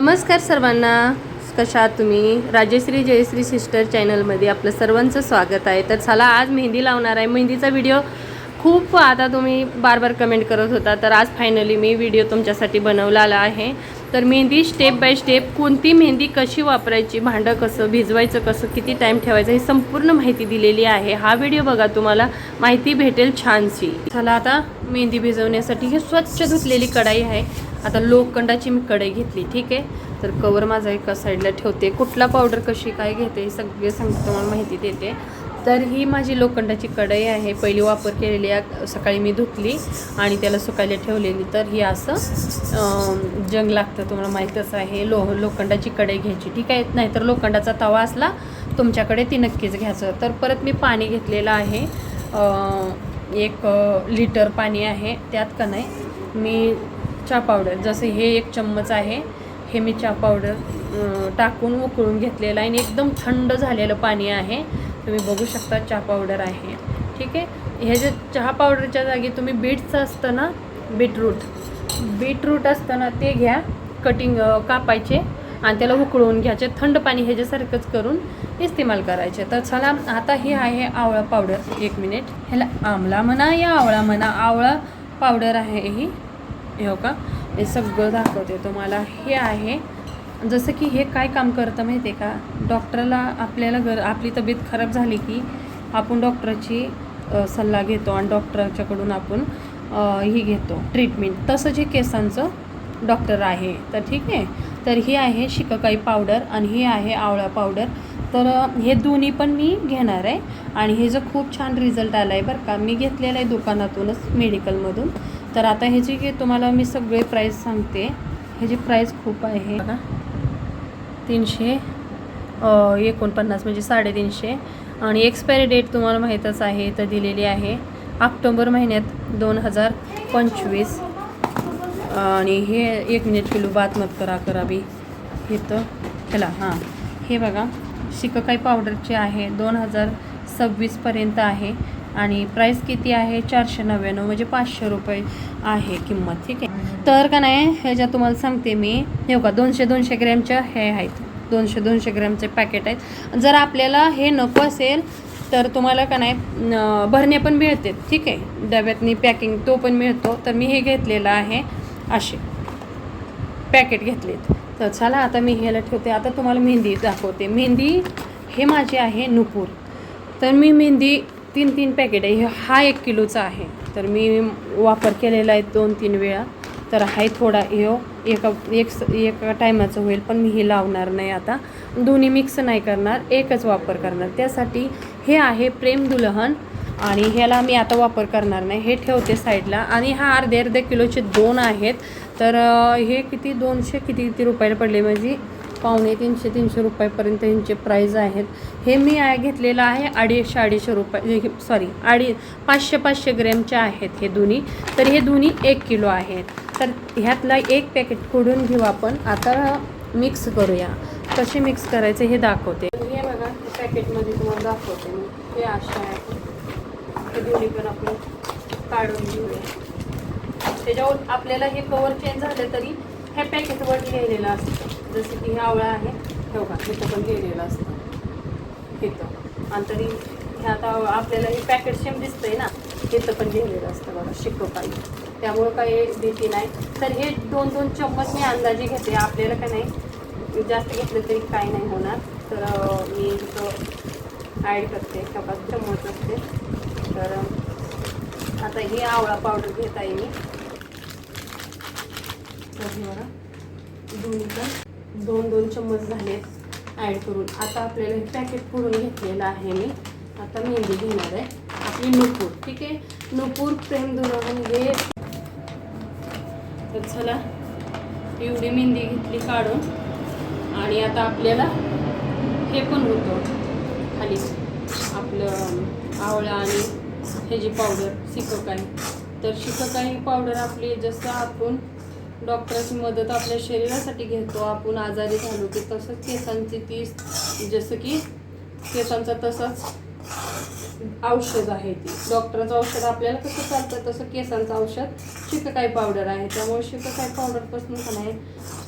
नमस्कार सर्वांना. कशा तुम्ही? राजश्री जयश्री सिस्टर चॅनलमध्ये आपलं सर्वांचं स्वागत आहे. तर चला आज मेहंदी लावणार आहे. मेहंदीचा व्हिडिओ खूप आता तुम्ही बार बार कमेंट करत होता. तर आज फायनली मी व्हिडिओ तुमच्यासाठी बनवलेला आहे. तर मेहंदी स्टेप बाय स्टेप कोणती मेहंदी कशी वापरायची भांडं कसं भिजवायचं कसं किती टाईम ठेवायचं ही संपूर्ण माहिती दिलेली आहे. हा व्हिडिओ बघा तुम्हाला. माहिती भेटेल छानशी. चला आता मेहंदी भिजवण्यासाठी ही स्वच्छ धुतलेली कढाई आहे. आता लोखंडाची मी कढई घेतली ठीक आहे? तर कवर माझा एका साईडला ठेवते. कुठला पावडर कशी काय घेते हे सगळे सांगते तुम्हाला माहिती देते. तर ही माझी लोखंडाची कढई आहे. पहिली वापर केलेली सकाळी मी धुतली आणि त्याला सुकायला ठेवलेली. तर ही असं जंग लागतं तुम्हाला माहीतच आहे. लो लोखंडाची कढई घ्यायची. ठीक आहे? नाही तर लोखंडाचा तवा असला तुमच्याकडे ती नक्कीच घ्यायचं. तर परत मी पाणी घेतलेलं आहे. एक लिटर पाणी आहे. त्यात का नाही मी चहा पावडर जसं हे एक चम्मच आहे हे मी चहा पावडर टाकून उकळून घेतलेलं आहे. आणि एकदम थंड झालेलं पाणी आहे. तुम्ही बघू शकता चहा पावडर आहे. ठीक आहे? हे जे चहा पावडरच्या जागी तुम्ही बीटचं असतं ना बीटरूट बीटरूट असतं ना ते घ्या कटिंग कापायचे आणि त्याला उकळून घ्यायचे. थंड पाणी ह्याच्यासारखंच करून इस्तेमाल करायचे. तर चला आता हे आहे आवळा पावडर एक मिनिट ह्याला आमला म्हणा या आवळा म्हणा. आवळा पावडर आहे ही हो का? हे सगळं दाखवते तुम्हाला. हे आहे जसं की हे काय काम करतं माहिती आहे का? डॉक्टरला आपल्याला गर आपली तब्येत खराब झाली की आपण डॉक्टरची सल्ला घेतो आणि डॉक्टरच्याकडून आपण ही घेतो ट्रीटमेंट. तसंच हे केसांचं डॉक्टर आहे तर ठीक आहे. तर ही आहे शिककाई पावडर आणि ही आहे आवळा पावडर. तर हे दोन्ही पण मी घेणार आहे. आणि हे जो खूप छान रिझल्ट आला आहे बरं का मी घेतलेलं आहे दुकानातूनच मेडिकलमधून. तर आता ह्याची तुम्हाला मी सगळे प्राईस सांगते ह्याची प्राईस खूप आहे ना तीनशे एकोणपन्नास म्हणजे साडेतीनशे. आणि एक्सपायरी डेट तुम्हाला माहीतच आहे तर दिलेली आहे ऑक्टोंबर महिन्यात दोन हजार पंचवीस. आणि हे एक मिनिट किलो बात मत करा करावी हे तर ह्याला हां. हे बघा शिककाई पावडरचे आहे दोन हजार सव्वीसपर्यंत आहे. आणि प्राईस किती आहे? चारशे नव्याण्णव म्हणजे पाचशे रुपये आहे किंमत ठीक आहे? तर का नाही ह्याच्यात तुम्हाला सांगते मी हे का दोनशे दोनशे ग्रॅमच्या हे आहेत. दोनशे दोनशे ग्रॅमचे पॅकेट आहेत. जर आपल्याला हे नको असेल तर तुम्हाला का नाही भरणे पण मिळते. ठीक आहे? डब्यातनी पॅकिंग तो पण मिळतो. तर मी हे घेतलेलं आहे असे. पॅकेट घेतलेत. तर चला आता मी ह्याला ठेवते. आता तुम्हाला मेहंदी दाखवते. मेहंदी हे माझे आहे नुपूर. तर मी मेहंदी तीन तीन पॅकेट आहे. हे हा एक किलोचा आहे. तर मी वापर केलेला आहे दोन तीन वेळा. तर आहे थोडा ह्यो एका एक एका टायमाचं होईल पण मी हे लावणार नाही आता. दोन्ही मिक्स नाही करणार एकच वापर करणार. त्यासाठी हे आहे प्रेम दुलहन आणि ह्याला मी आता वापर करणार नाही. हे ठेवते साईडला आणि हा अर्धे अर्धे किलोचे दोन आहेत. तर हे किती? दोनशे किती किती रुपयाला पडले म्हणजे पावणे तीनशे तीनशे रुपयापर्यंत यांचे प्राईज आहेत. हे मी घेतलेलं आहे अडीचशे अडीचशे रुपये सॉरी अडी पाचशे पाचशे ग्रॅमचे आहेत हे दोन्ही. तर हे दोन्ही एक किलो आहेत. तर ह्यातला एक पॅकेट खोडून घेऊ आपण. आता मिक्स करूया. कसे मिक्स करायचे हे दाखवते. हे बघा पॅकेटमध्ये तुम्हाला दाखवते मी. हे असे आहे हे दोन्ही पण आपण काढून घेऊया. त्याच्यावर आपल्याला हे कवर चेंज झालं तरी ह्या पॅकेटवर लिहिलेलं असतं. जसं की हे आवळा आहे ठेवा का इथं पण लिहिलेलं असतं. इथं आणि तरी हे आता आपल्याला हे पॅकेट सेम दिसतंय ना इथं पण लिहिलेलं असतं बघा शिकव पाहिजे त्यामुळं काही भीती नाही. तर हे दोन दोन चम्मच मी अंदाजे घेते. आपल्याला काय नाही जास्त घेतलं तरी काही नाही होणार. तर मी इथं ॲड करते. किंवा चम्मच असते. तर आता ही आवळा पावडर घेत आहे मी. तर बघा दोन्ही पण दोन दोन चम्मच झाले ॲड करून. आता आपल्याला हे पॅकेट फोडून घेतलेलं आहे मी. आता मेहंदी घेणार आहे. आपली नुपूर ठीक आहे? नुपूर प्रेम दुलहन हे तर चला एवढी मेहंदी घेतली काढून. आणि आता आपल्याला हे पण होतं. खाली आपलं आवळा आणि ह्याची पावडर शिककाई. तर शिककाई पावडर आपली जसं आपण डॉक्टरची मदत आपल्या शरीरासाठी घेतो. आपण आजारी झालो की तसंच केसांची ती जसं की केसांचा तसंच औषध आहे ती. डॉक्टरचं औषध आपल्याला कसं चालतं? तसं केसांचं औषध शिककाई पावडर आहे. त्यामुळे शिककाई पावडरपासून पण आहे.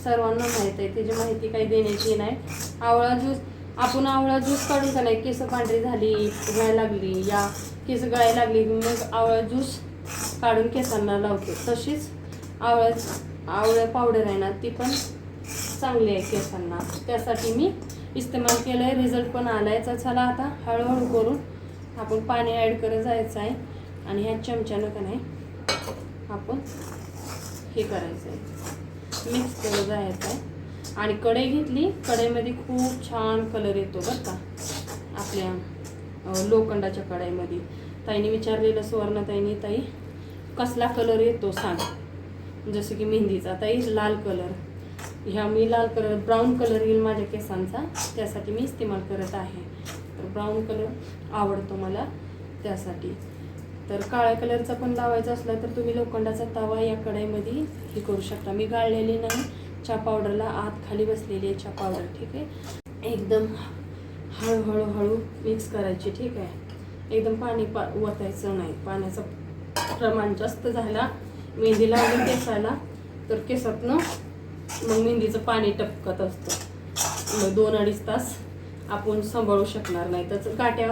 सर्वांना माहीत आहे. त्याची माहिती काही देण्याची नाही. आवळा ज्यूस आपण आवळा ज्यूस काढून का नाही? केस पांढरी झाली गळायला लागली या केस गळायला लागली मग आवळा ज्यूस काढून केसांना लावतो. तशीच आवळ्या आवळ्या पावडर आहे ना ती पण चांगली आहे केसांना. त्यासाठी मी इस्तेमाल केलं आहे रिझल्ट पण आला आहे चला आता हळूहळू करून आपण पाणी ॲड करत जायचं आहे. आणि ह्या चमच्यानं का नाही आपण हे करायचं आहे. मिक्स करत जायचं आहे. आणि कढई घेतली कढईमध्ये खूप छान कलर येतो बरं का. आपल्या लोखंडाच्या कढईमध्ये. ताईने विचारलेलं सुवर्णाताईने ताई कसला कलर येतो सांग. जसं की मेहंदीचा. ताई लाल कलर ह्या मी लाल कलर ब्राऊन कलर येईल माझ्या केसांचा. त्यासाठी मी इस्तेमाल करत आहे. तर ब्राऊन कलर आवडतो मला त्यासाठी. तर काळ्या कलरचा पण लावायचा असला तर तुम्ही लोखंडाचा तवा या कढईमध्ये हे करू शकता. मी गाळलेली नाही. चहा पावडरला आत खाली बसलेली आहे चहा पावडर ठीक आहे? एकदम हळूहळू हळू मिक्स करायची ठीक आहे? एकदम पाणी पा ओतायचं नाही. पाण्याचं प्रमाण जास्त झाला मेहंदी लावली केसाला. तर केसातनं मग मेहंदीचं पाणी टपकत असतं. मग दोन अडीच तास आपण सांभाळू शकणार नाही. तर काट्या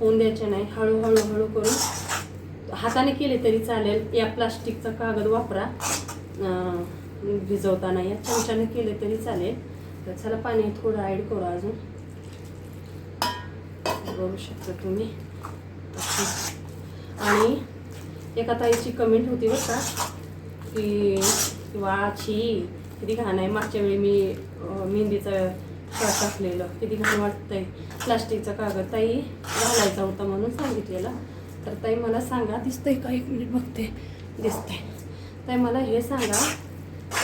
होऊन द्यायच्या नाही. हळूहळू हळू करून हाताने केले तरी चालेल. या प्लास्टिकचा कागद वापरा. भिजवताना या चमच्याने केले तरी चालेल. तर चला पाणी थोडं ॲड करू अजून. बघू शकता तुम्ही. आणि एका ताईची कमेंट होती बरं का की वा छी किती घाण आहे मागच्या वेळी मी मेहंदीचं मेहंदीचा शॉट टाकलेलं किती घाण वाटतंय प्लास्टिकचा कागद. ताई घालायचा होता म्हणून सांगितलेला. तर ताई मला सांगा दिसतंय का? एक मिनिट बघते. दिसतंय. ताई मला हे सांगा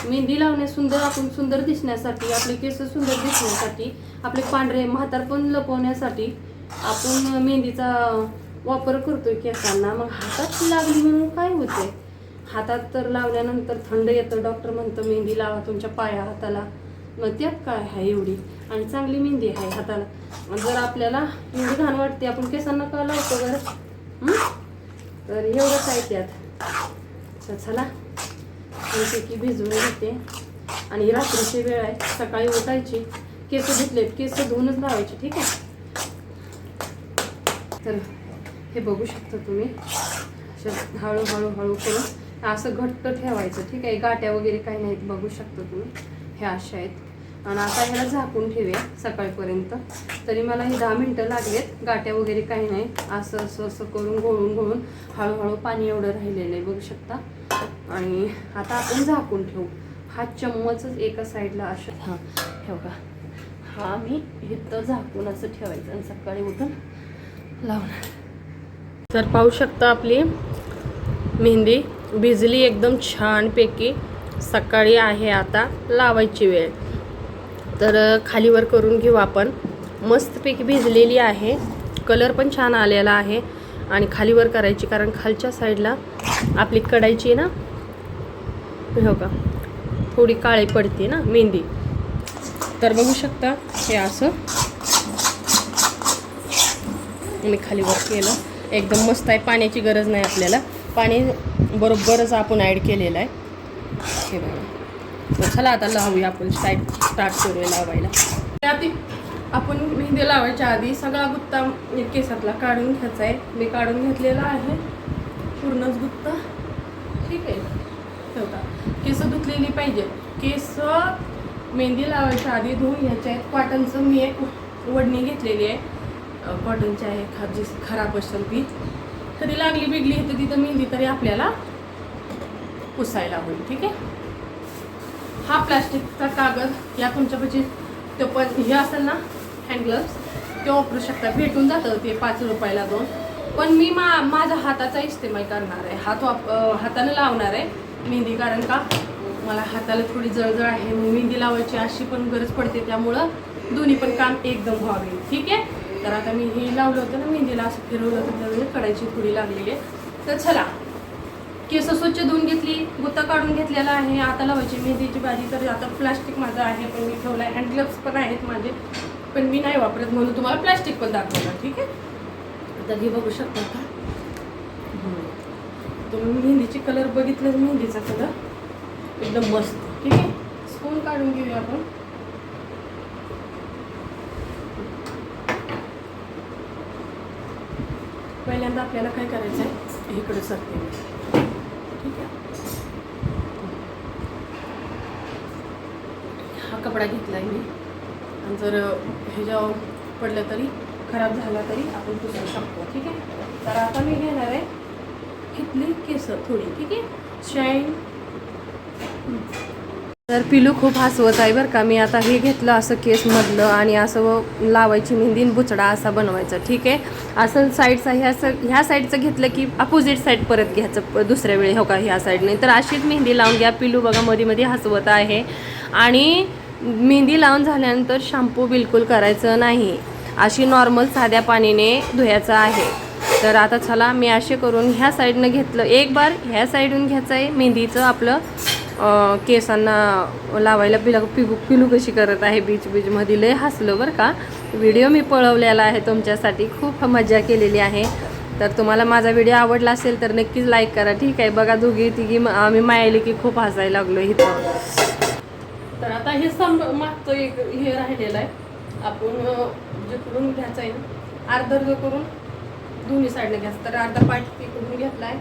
मेहंदी लावणे सुंदर आपण सुंदर दिसण्यासाठी आपले केस सुंदर दिसण्यासाठी आपले पांढरे म्हातारपण लपवण्यासाठी आपण मेहंदीचा वापर करतोय केसांना मग हातात लागली म्हणून काय होते हातात तर लावल्यानंतर थंड येतं. डॉक्टर म्हणतं मेहंदी लावा तुमच्या पाया हाताला. मग त्यात काय आहे एवढी? आणि चांगली मेहंदी आहे हाताला. जर आपल्याला एवढी घाण वाटते आपण केसांना का लावतो बरं? तर एवढंच आहे त्यात. तर चला की भिजवून घेते. आणि रात्रीची वेळ आहे. सकाळी उठायची. केस धुतलेत. केस धुवूनच लावायचे ठीक आहे? तर हे बघू शकता तुम्ही. हळूहळू हळू करून. असं घट्ट ठेवायचं ठीक आहे? गाट्या वगैरे काही नाहीत बघू शकता तुम्ही. ह्या अशा आहेत. आणि आता ह्याला झाकून ठेवूया सकाळपर्यंत. तरी मला हे दहा मिनटं लागलेत. गाट्या वगैरे काही नाही. असं असं असं करून गोळून गोळून हळूहळू पाणी एवढं राहिलेलं आहे बघू शकता. आणि आता आपण झाकून ठेवू. हा चम्मचच एका साईडला असं हां ठेव का? हा मी इथं झाकून असं ठेवायचं आणि सकाळी उठून लावणार. तर पाहू शकता आपली मेहंदी. भिजली एकदम छानपैकी सकाळी आहे आता लावायची वेळ. तर खालीवर करून घेऊ आपण. मस्तपैकी भिजलेली आहे. कलर पण छान आलेला आहे आणि खालीवर करायची कारण खालच्या साईडला आपली कडायची ना हो का थोडी काळी पडते ना मेहंदी. तर बघू शकता हे असं. मी खालीवर केलं. एकदम मस्त आहे. पाण्याची गरज नाही आपल्याला. पाणी बरोबरच आपण ॲड केलेलं आहे. हे बघा. तर चला आता लावूया आपण. स्टार्ट स्टार्ट करूया लावायला. आधी आपण मेहंदी लावायच्या आधी सगळा गुत्ता केसातला काढून घ्यायचा आहे मी काढून घेतलेला आहे. पूर्णच गुत्ता. ठीक आहे. ठेवता. केस धुतलेली पाहिजे. केस मेहंदी लावायच्या आधी धुवून घ्यायचे आहेत. कॉटनचं मी एक वडणी घेतलेली आहे. कॉटनची आहे जी खराब असेल ती. कधी लागली बिगली तर तिथं मेहंदी तरी आपल्याला पुसायला होईल ठीक आहे? हा प्लास्टिकचा कागद या तुमच्यापाशी तो पण हे असेल ना हँड ग्लव्स ते वापरू शकता. भेटून जातं ते पाच रुपयाला दोन. पण मी मा माझा हाताचा इस्तेमाल करणार आहे. हात वाप हाताने लावणार आहे मेहंदी कारण का? मला हाताला थोडी जळजळ आहे. मग मेहंदी लावायची अशी पण गरज पडते त्यामुळं दोन्ही पण काम एकदम व्हावे ठीक आहे? तर आता मी हे लावलं होतं ना मेहंदीला असं फिरवलं होतं त्यावेळी कडायची थोडी लागलेली आहे. तर चला केस स्वच्छ धुवून घेतली गुत्ता काढून घेतलेला आहे. आता लावायची मेहंदीची भाजी तर आता प्लास्टिक माझं आहे पण मी ठेवलं आहे हँड ग्लव्स पण आहेत माझे पण मी नाही वापरत म्हणून तुम्हाला प्लास्टिक पण दाखवणार ठीक आहे? तर हे बघू शकता का? तुम्ही मेहंदीचे कलर बघितलं मेहंदीचा कलर एकदम मस्त ठीक आहे? स्पून काढून घेऊया आपण. पहिल्यांदा आपल्याला काय करायचं आहे इकडे सरते मी. ठीक आहे? हा कपडा घेतला आहे मी. आणि जर ह्याच्यावर पडलं तरी खराब झाला तरी आपण पुसू शकतो. ठीक आहे? तर आता मी घेणार आहे घेतली केस थोडी. ठीक आहे? शाईन तर पिलू खूप हसवत आहे बरं का. मी आता हे घेतलं असं केसमधलं आणि असं लावायची मेहंदी बुचडा असा बनवायचा. ठीक आहे? असं साईडचा ह्या स ह्या साईडचं घेतलं की अपोजिट साईड परत घ्यायचं दुसऱ्या वेळी. हो का? ह्या साईडने तर अशीच मेहंदी लावून घ्या. पिलू बघा मध्ये मध्ये हसवत आहे. आणि मेहंदी लावून झाल्यानंतर शॅम्पू बिलकुल करायचं नाही. अशी नॉर्मल साध्या पाणीने धुयाचं आहे. तर आता चला मी असे करून ह्या साईडनं घेतलं. एक बार ह्या साईडून घ्यायचं आहे. मेहंदीचं आपलं केसांना लावायला पिला पिलू पिलू कशी करत आहे बीच बीचमध्ये लय हसलं बरं का. व्हिडिओ मी पळवलेला आहे तुमच्यासाठी. खूप मजा केलेली आहे. तर तुम्हाला माझा व्हिडिओ आवडला असेल तर नक्कीच लाईक करा. ठीक आहे बघा दोघी तिघी आम्ही मायाली की खूप हसायला लागलो इथं. तर आता हे सम मागचं एक हे राहिलेलं आहे. आपण जे जिकडून घ्यायचं आहे ना अर्ध अर्ध करून दोन्ही साईडने घ्यायचं. तर अर्धा पाठ तिकडून घेतला आहे.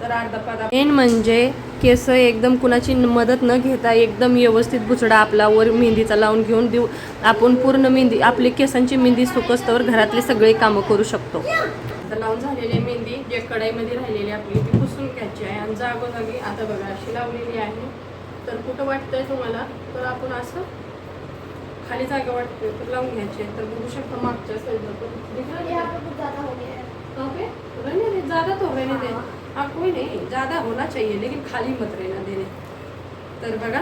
तर अर्धा मेन म्हणजे केस एकदम कुणाची मदत न घेता एकदम व्यवस्थित बुचडा आपला वर मेहंदीचा लावून घेऊन देऊ. आपण पूर्ण मेहंदी आपली केसांची मेहंदी सुकस्तवर घरातले सगळे कामं करू शकतो. आता लावून झालेली मेहंदी जे कढाईमध्ये राहिलेली आपली ती पुसून घ्यायची आहे. आणि जागोजागी आता बघा अशी लावलेली आहे. तर कुठं वाटतंय तुम्हाला? तर आपण असं खाली जागा वाटते तर लावून घ्यायची आहे. तर बघू शकता मागच्या साईडला पण. है? गया तो दे हाँ कोई नहीं ज़्यादा होना चाहिए लेकिन खाली मत रहना देने। तर बघा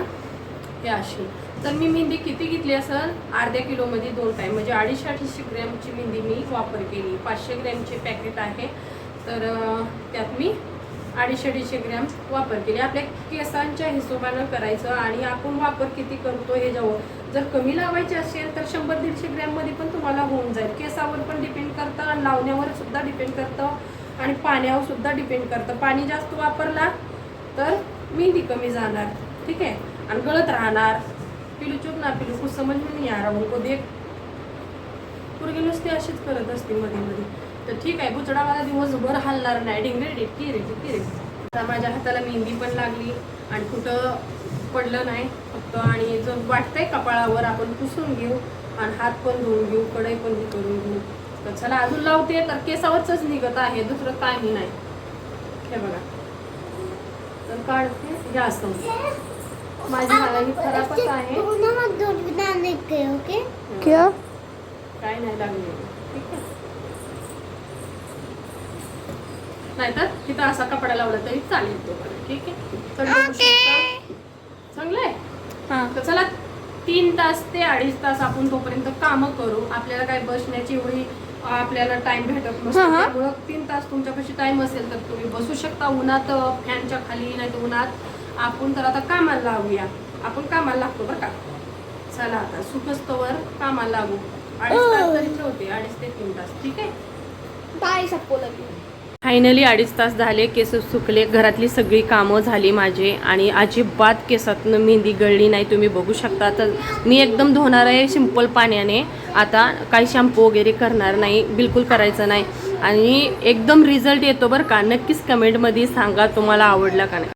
हे अशी. तर मी मेहंदी किती घेतली असेल? अर्ध्या किलोमध्ये दोन टाईम म्हणजे अडीचशे अडीचशे ग्रॅमची मेहंदी मी वापर केली. पाचशे ग्रॅमचे पॅकेट आहे. तर त्यात मी अडीचशे अडीचशे ग्रॅम वापर केली. आपल्या केसांच्या हिशोबानं करायचं आणि आपण वापर किती करतो हे जवळ जर कमी लावायचे असेल तर शंभर दीडशे ग्रॅममध्ये पण तुम्हाला होऊन जाईल. केसावर पण डिपेंड करतं आणि लावण्यावर सुद्धा डिपेंड करतं. आणि पाण्यावर सुद्धा डिपेंड करतं. पाणी जास्त वापरला तर मेहंदी कमी जाणार. ठीक आहे? आणि गळत राहणार. पिलू चुप ना पिलू कुछ समज नाही यार उनको देख पोरगी नुसती अशीच करत असते मध्ये मध्ये. तर ठीक आहे बुचडा मला दिवसभर हलणार नाही. डिंगरे डिटकी रे डिटकी रे. आता माझ्या हाताला मेहंदी पण लागली आणि कुठं पडलं नाही. फक्त आणि जर वाटतंय कपाळावर आपण पुसून घेऊ आणि हात पण धुवून घेऊ कढई पण करून घेऊ. तर चला अजून लावते तर केसावरच निघत आहे दुसरं काही नाही. हे बघा. तर काढते. हे असं माझी मला ही खराबच आहे. क्या? नाही लागले. ठीक आहे. नाहीतर तिथं असा कपडा लावला तरी चालेल तो ठीक आहे. चांगलं आहे हां. तर चला तीन तास ते अडीच तास आपण तोपर्यंत कामं करू. आपल्याला काय बसण्याची एवढी आपल्याला टाइम भेटत नसतो. हा, हा. त्यामुळं तीन तास तुमच्यापाशी टाइम असेल तर तुम्ही बसू शकता. उन्हात फॅनच्या खाली नाही तर उन्हात. आपण तर आता कामाला लावूया. आपण कामाला लागतो बरं का? चला आता सुखस्तवर कामाला लागू. अडीच तास तरी ठेवते. अडीच ते तीन तास. ठीक आहे? बाय लगी फायनली अडीच तास झाले केस सुकले घरातली सगळी कामं झाली माझे आणि अजिबात केसातनं मेहंदी गळली नाही तुम्ही बघू शकता. तर मी एकदम धुणार आहे सिंपल पाण्याने. आता काही शॅम्पू वगैरे करणार नाही बिलकुल करायचं नाही. आणि एकदम रिझल्ट येतो बरं का. नक्कीच कमेंटमध्ये सांगा तुम्हाला आवडला का नाही.